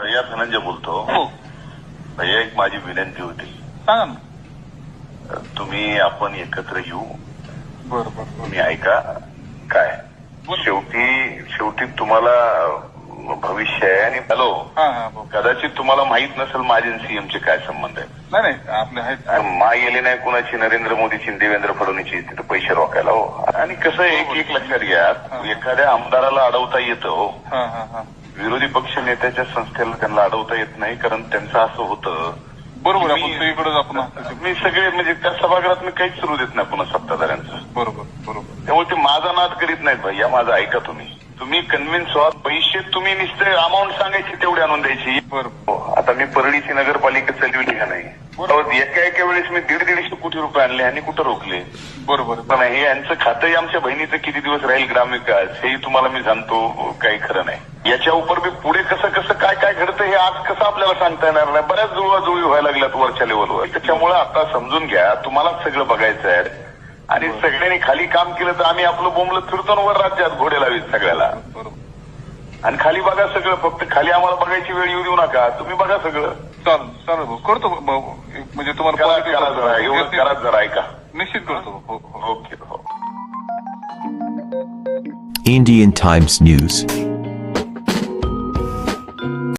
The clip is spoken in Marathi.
भैया धनंजय बोलतो. हो. भैया एक माझी विनंती होती. सांगा ना. तुम्ही आपण एकत्र येऊ. बरं बरं बरं. तुम्ही ऐका काय? बोल. शेवटी शेवटी तुम्हाला भविष्य आहे आणि हॅलो हा हा. कदाचित तुम्हाला माहीत नसेल माझे सीएमचे काय संबंध आहे नाही नाही आपले आहेत. मा गेली नाही कुणाची नरेंद्र मोदीची देवेंद्र फडणवीसची तिथे पैसे रोखायला हो. आणि कसं एक एक लक्षात घ्या एखाद्या आमदाराला अडवता येतं हो. हा हा हा. विरोधी पक्ष नेत्याच्या संस्थेला त्यांना अडवता येत नाही कारण त्यांचं असं होतं. बरोबर आहे, मी- आपण सगळीकडेच आपण हस्तक्षेप- मी सगळे म्हणजे त्या सभागृहात मी काहीच सुरू देत नाही पुन्हा सत्ताधाऱ्यांचं. बरोबर बरोबर. त्यामुळे ते माझा नाद करीत नाहीत भैया माझा ऐका तुम्ही. तुम्ही कन्व्हिन्स व्हा. पैसे तुम्ही नुसते अमाऊंट सांगायची तेवढी आणून द्यायची. बरोबर. हो, आता मी परळीची नगरपालिका चालवली का नाही? बरोबर. एका एका वेळेस मी दीड दीडशे कोटी रुपये आणले आणि कुठं रोखले? बरोबर. पण हे यांचं खातंही आमच्या बहिणीचं किती दिवस राहील ग्रामविकास हेही तुम्हाला मी सांगतो काही खरं नाही. याच्या उपर मी पुढे कसं कसं काय काय घडतं हे आज कसं आपल्याला सांगता येणार नाही? बऱ्याच जुळवाजुळवी व्हायला लागल्यात वरच्या लेवलवर. त्याच्यामुळे आता समजून घ्या तुम्हालाच सगळं बघायचं आहे. आणि सगळ्यांनी खाली काम केलं तर आम्ही आपलं बोंबलं फिरतो वर राज्यात घोडे लावीत सगळ्याला. आणि खाली बघा सगळं फक्त खाली आम्हाला बघायची वेळ येऊ देऊ नका. तुम्ही बघा सगळं. चालेल चालेल भाऊ. करतो भाऊ म्हणजे तुम्हाला करा जरा एवढं. करा जरा ऐका. निश्चित करतो. हो हो. ओके हो. Indian Times News.